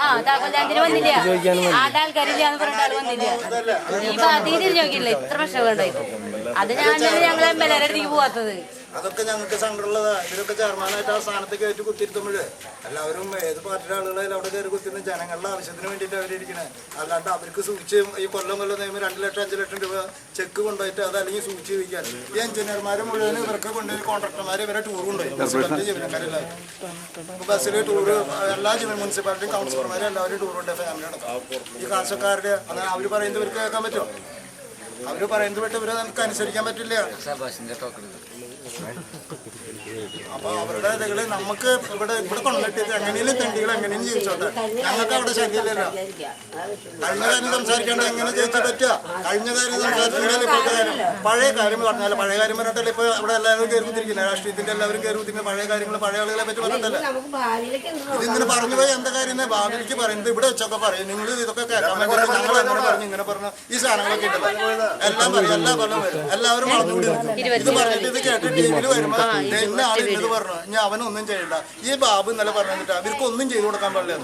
ആ താക്കോലാന്തിന് വന്നില്ല ആടെ ആൾക്കാരില്ല എന്ന് പറഞ്ഞിട്ട് ആൾ വന്നില്ല ഈ ബാധിയിൽ ചോദിക്കില്ല ഇത്ര പ്രശ്നം ഉണ്ടായിട്ട് അത് ഞാൻ ഞങ്ങൾ എം എൽ അടുത്തേക്ക് പോവാത്തത് അതൊക്കെ ഞങ്ങൾക്ക് സങ്കടമുള്ളതാ ഇവരൊക്കെ ചെയർമാനായിട്ട് ആ സ്ഥാനത്ത് കയറ്റി കുത്തിരുത്തുമ്പോൾ എല്ലാവരും ഏത് പാർട്ടിയുടെ ആളുകളായാലും അവിടെ കയറി കുത്തിരുന്ന ജനങ്ങളുടെ ആവശ്യത്തിന് വേണ്ടിയിട്ട് അവരിയ്ക്കണേ അല്ലാണ്ട് അവർക്ക് സൂക്ഷിച്ച് ഈ കൊല്ലം കൊല്ലം നിയമം രണ്ട് ലക്ഷം അഞ്ച് ലക്ഷം രൂപ ചെക്ക് കൊണ്ടുപോയിട്ട് അത് അല്ലെങ്കിൽ സൂക്ഷിച്ച് വയ്ക്കാൻ ഈ എഞ്ചിനീയർമാരെ മുഴുവൻ ഇവർക്ക് കൊണ്ടുപോയി കോൺട്രാക്ടർമാർ ഇവരെ ടൂർ കൊണ്ടുപോയി. മുനിസിപ്പാലിറ്റി ജീവനക്കാരെല്ലാവരും ബസ്സിൽ ടൂർ എല്ലാ ജീവൻ മുനിസിപ്പാലിറ്റി കൗൺസിലർമാരും എല്ലാവരും ടൂർ ഉണ്ട് ഫാമിലി അടക്കം ഈ കാശക്കാരുടെ അങ്ങനെ അവർ പറയുന്നത് ഇവർക്ക് കേൾക്കാൻ പറ്റും. അവർ പറയുന്നത് വിട്ട് ഇവരെ നമുക്ക് അനുസരിക്കാൻ പറ്റില്ല. right? അപ്പൊ അവരുടെ ഇതുകൾ നമുക്ക് ഇവിടെ ഇവിടെ കൊണ്ടിട്ട് എങ്ങനെയും തെണ്ടികൾ എങ്ങനെയും ജീവിച്ചോട്ടെ. ഞങ്ങൾക്ക് അവിടെ ശരിയല്ലല്ലോ കഴിഞ്ഞ കാര്യം സംസാരിക്കേണ്ട എങ്ങനെ ജയിച്ചു പറ്റുക? കഴിഞ്ഞ കാര്യം സംസാരിച്ചിട്ടുണ്ടെങ്കിൽ ഇപ്പോഴത്തെ കാര്യം പഴയ കാര്യം പറഞ്ഞാൽ പഴയ കാര്യം പറഞ്ഞിട്ടല്ലേ ഇപ്പൊ ഇവിടെ എല്ലാവരും കയറി കുത്തിരിക്കുന്നത് രാഷ്ട്രീയത്തിന്റെ എല്ലാവരും കയറി കുത്തിരിക്കുന്ന? പഴയ കാര്യങ്ങൾ പഴയ ആളുകളെ പറ്റി പറഞ്ഞിട്ടല്ലേ? ഇതിങ്ങനെ പറഞ്ഞു പോയി എന്താ കാര്യം ഭാവിക്ക് പറയുന്നത് ഇവിടെ വെച്ചൊക്കെ പറയും. നിങ്ങൾ ഇതൊക്കെ കേൾക്കാൻ ഞങ്ങൾ എന്നോട് പറഞ്ഞു ഇങ്ങനെ പറഞ്ഞു. ഈ സാധനങ്ങളൊക്കെ ഉണ്ടല്ലോ എല്ലാം പറയും എല്ലാ കൊല്ലം വരും. എല്ലാവരും വളർന്നുകൂടി ഇത് പറഞ്ഞിട്ട് ഇത് കേട്ട് ടി വിയിൽ വരുമ്പോ ദേ ഇന്ന ആൾ ഇന്നത് പറഞ്ഞു. ഇനി അവനൊന്നും ചെയ്യണ്ട. ഈ ബാബു ഇന്നലെ പറഞ്ഞിട്ട് അവർക്ക് ഒന്നും ചെയ്തു കൊടുക്കാൻ പാടില്ല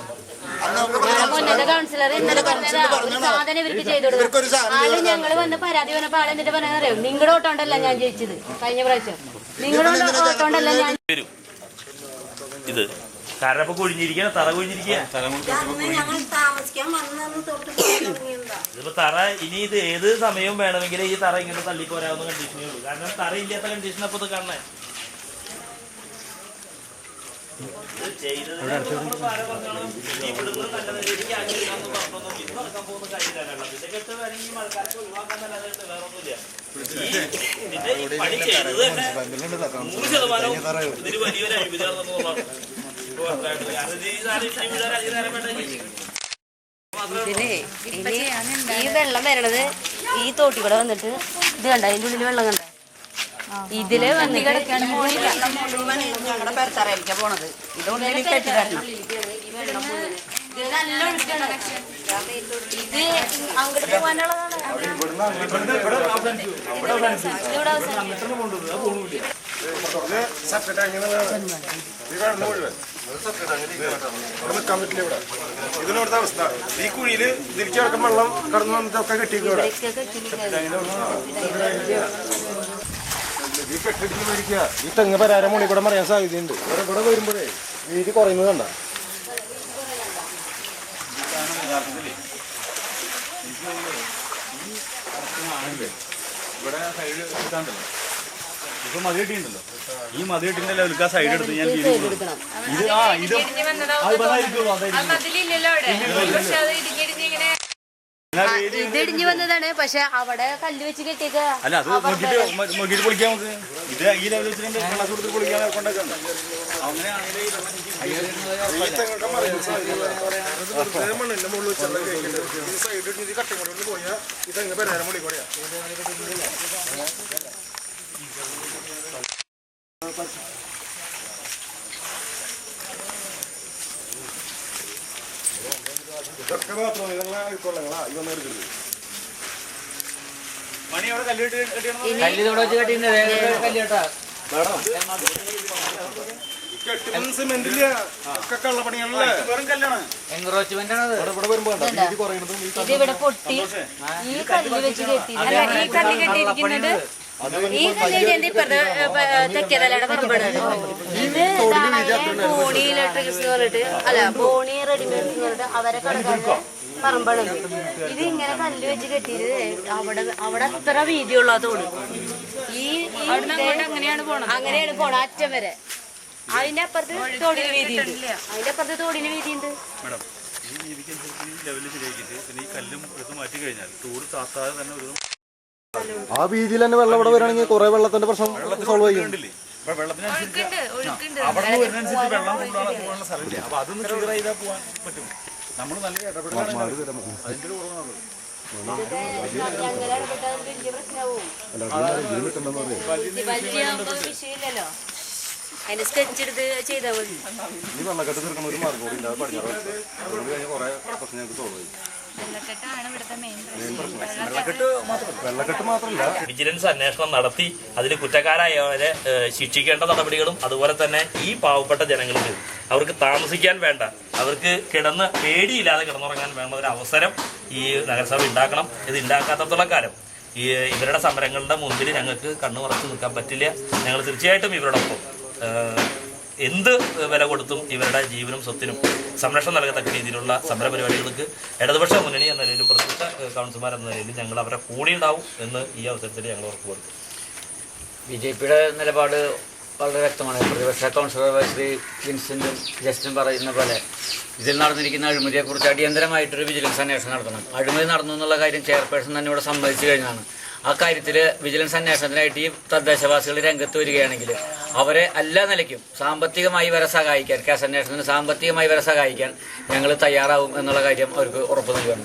ഇന്നലെ ആൾ ഞങ്ങൾ വന്ന് പരാതി വന്നപ്പോ ആൾ എന്നിട്ട് പറയാൻ അറിയോ? നിങ്ങളുടെ ഓട്ടോണ്ടല്ല ഞാൻ ജയിച്ചത് കഴിഞ്ഞ പ്രാവശ്യം. നിങ്ങളുടെ ഓട്ടോണ്ടല്ല ഞാൻ ഇത് കാരണം ഇപ്പൊ തറ കുഴിഞ്ഞിരിക്കുക തറ ഇനി ഇത് ഏത് സമയവും വേണമെങ്കിലും ഈ തറ ഇങ്ങനെ തള്ളി പോരാവുന്ന കണ്ടീഷനേ ഉള്ളൂ. കാരണം തറ ഇല്ലാത്ത കണ്ടീഷൻ അപ്പൊ ഇത് കാണണേ. ഈ ഇനി. വെള്ളം വരണത് ഈ തോട്ടി കൂടെ വന്നിട്ട് ഇത് കണ്ട അതിന്റെ ഉള്ളിൽ വെള്ളം കണ്ട ഇതിൽ ഞങ്ങളുടെ പെരത്തറയിലേക്കാ പോണത് ഇത് അങ്ങോട്ട് ഇവിടെ ഇതിനോടത്തെ അവസ്ഥ ഈ കുഴിയിൽ തിരിച്ചു കിടക്കും വെള്ളം കടന്നു വന്നിട്ടൊക്കെ കെട്ടിക്കും ഇവിടെ ഈ തെങ്ങ് പരാരം മുകളിൽ കൂടെ മറിയാൻ സാധ്യതയുണ്ട് ഇവിടെ ഇവിടെ വരുമ്പോഴേ വീതി കുറയുന്നത് കണ്ട ഇവിടെ സൈഡ് എടുക്കാണ്ടല്ലോ ഇപ്പൊ മതി കെട്ടിയിട്ടുണ്ടല്ലോ ഈ മതി കെട്ടിന്റെ ലെവലിക്ക് ആ സൈഡ് എടുത്ത് ഞാൻ ഇത് ആ ഇത് അത് അതായിരിക്കുള്ളൂ അതായിരിക്കും ഇത് ഇടിഞ്ഞു വന്നതാണ്. പക്ഷെ അവിടെ കല്ല് വെച്ച് കെട്ടിയേക്ക. അല്ല അത് നോക്കിയിട്ട് മ- നോക്കിയിട്ട് പൊളിക്കാം നമുക്ക് ഇത് ഈ ലെവലിൽ വെച്ചിട്ടുണ്ട്. കള്ളാസ് കൊടുത്ത് പൊളിക്കാൻ അങ്ങനെയാണെങ്കിൽ ഈ തെങ്ങൊക്കെ മറിയാൻ സാധ്യത മണ്ണിന്റെ മുകളിൽ വെച്ചുള്ള കേൾക്കുന്നത് ഈ സൈഡ് ഇത് കട്ടം കൊണ്ട് പോയാൽ ഈ തെങ്ങ് പരാരം മുകളിൽ കൂടെയാ ഇതൊക്കെ മാത്രം ഇതെല്ലാം ആയിക്കൊള്ളങ്ങളാ ഈ വന്ന് എടുക്കരുത്. മണി അവിടെ കല്ലിട്ട് കെട്ടിയാണ് കെട്ടിടം സിമെന്റില്ല ഒക്കെ കള്ളപ്പണികളല്ലേ വെറും കല്ലാണ്. ഇവിടെ പൊട്ടി ഈ കല്ല് വെച്ച് കെട്ടി. ഈ കല്ല് കെട്ടിയിരിക്കുന്നത് ഈ തെക്കേതലയുടെ പറമ്പാണ് ഇത് ബോണി ഇലക്ട്രിക്സ് പറഞ്ഞിട്ട് അല്ല ബോണി റെഡിമെയ്ഡ് പറഞ്ഞിട്ട് അവരെ കടക്കാരുടെ പറമ്പാണ് ഇത്. ഇത് ഇങ്ങനെ കല്ല് വെച്ച് കെട്ടിയത് അവിടെ അവിടെ അത്ര വീതിയുള്ള തോട്. ഈ ഈ അങ്ങനെയാണ് പോണത്. അങ്ങനെയാണ് പോണത് അറ്റം വരെ. അതിന്റെ അപ്പുറത്ത് തോടിന് വീതി അതിന്റെ അപ്പുറത്ത് തോടിന് വീതി ഉണ്ട്. ഈ രീതിക്കനുസരിച്ച് ഈ ലെവലിൽ ശരിയാക്കിയിട്ട് പിന്നെ ഈ കല്ലും എടുത്ത് മാറ്റി കഴിഞ്ഞാൽ ടൂർ താത്താതെ തന്നെ ഒരു ആ വീതിയിൽ തന്നെ വെള്ളം ഇവിടെ വരികയാണെങ്കിൽ കുറെ വെള്ളത്തിന്റെ പ്രശ്നം സോൾവ് ചെയ്യും അവിടെ വരുന്നതനുസരിച്ച് വെള്ളം കൊണ്ടുപോകാൻ പോകാനുള്ള സ്ഥലമില്ല അപ്പൊ അതൊന്ന് ക്ലിയർ ചെയ്താൽ പോകാൻ പറ്റും. നമ്മൾ നല്ല ഇടപെടലാണ്. അതിന്റെ ഒരു കുറവാണ് അതിന്റെ സ്കെച്ച് എടുത്ത് ചെയ്താൽ മതി. ഈ വെള്ളക്കെട്ട് തീർക്കുന്ന ഒരു മാർഗം കൂടി ഉണ്ട് അത് കഴിഞ്ഞാൽ കുറെ പ്രശ്നം ഞങ്ങൾക്ക് സോൾവ് ചെയ്യും വെള്ളക്കെട്ടാണ് ഇവിടുത്തെ മെയിൻ പ്രശ്നം. വെള്ളക്കെട്ട് മാത്രം വെള്ളക്കെട്ട് മാത്രമല്ല. വിജിലൻസ് അന്വേഷണം നടത്തി അതിൽ കുറ്റക്കാരായവരെ ശിക്ഷിക്കേണ്ട നടപടികളും അതുപോലെ തന്നെ ഈ പാവപ്പെട്ട ജനങ്ങൾക്ക് അവർക്ക് താമസിക്കാൻ വേണ്ട അവർക്ക് കിടന്ന് പേടിയില്ലാതെ കിടന്നുറങ്ങാൻ വേണ്ട ഒരു അവസരം ഈ നഗരസഭ ഉണ്ടാക്കണം. ഇത് ഉണ്ടാക്കാത്തത്തോളം കാലം. ഈ ഇവരുടെ സമരങ്ങളുടെ മുമ്പിൽ ഞങ്ങൾക്ക് കണ്ണു മറച്ച് നിൽക്കാൻ പറ്റില്ല. ഞങ്ങൾ തീർച്ചയായിട്ടും ഇവരോടൊപ്പം. എന്ത് വില കൊടുത്തും ഇവരുടെ ജീവനും സ്വത്തിനും സംരക്ഷണം നൽകത്തക്ക രീതിയിലുള്ള സമര പരിപാടികൾക്ക് ഇടതുപക്ഷ മുന്നണി എന്ന നിലയിലും പ്രതിപക്ഷ കൗൺസിലർമാർ എന്ന നിലയിലും ഞങ്ങൾ അവരെ കൂടി ഉണ്ടാവും എന്ന് ഈ അവസരത്തിൽ ഞങ്ങൾ ഉറപ്പ് കൊടുക്കും ബി ജെ പിയുടെ നിലപാട് വളരെ വ്യക്തമാണ്. പ്രതിപക്ഷ കൗൺസിലർ ശ്രീ വിൻസെന്റും ജസ്റ്റും പറയുന്ന പോലെ ഇതിൽ നടന്നിരിക്കുന്ന അഴിമതിയെക്കുറിച്ച് അടിയന്തരമായിട്ടൊരു വിജിലൻസ് അന്വേഷണം നടത്തണം. അഴിമതി നടന്നു എന്നുള്ള കാര്യം ചെയർപേഴ്സൺ തന്നെ ഇവിടെ സമ്മതിച്ചു കഴിഞ്ഞാണ് ആ കാര്യത്തിൽ വിജിലൻസ് അന്വേഷണത്തിനായിട്ട് ഈ തദ്ദേശവാസികൾ രംഗത്ത് വരികയാണെങ്കിൽ അവരെ എല്ലാ നിലയ്ക്കും സാമ്പത്തികമായി വരെ സഹായിക്കാൻ കേസ് അന്വേഷണത്തിന് സാമ്പത്തികമായി വരെ സഹായിക്കാൻ ഞങ്ങൾ തയ്യാറാവും എന്നുള്ള കാര്യം അവർക്ക് ഉറപ്പ് നൽകുകയാണ്.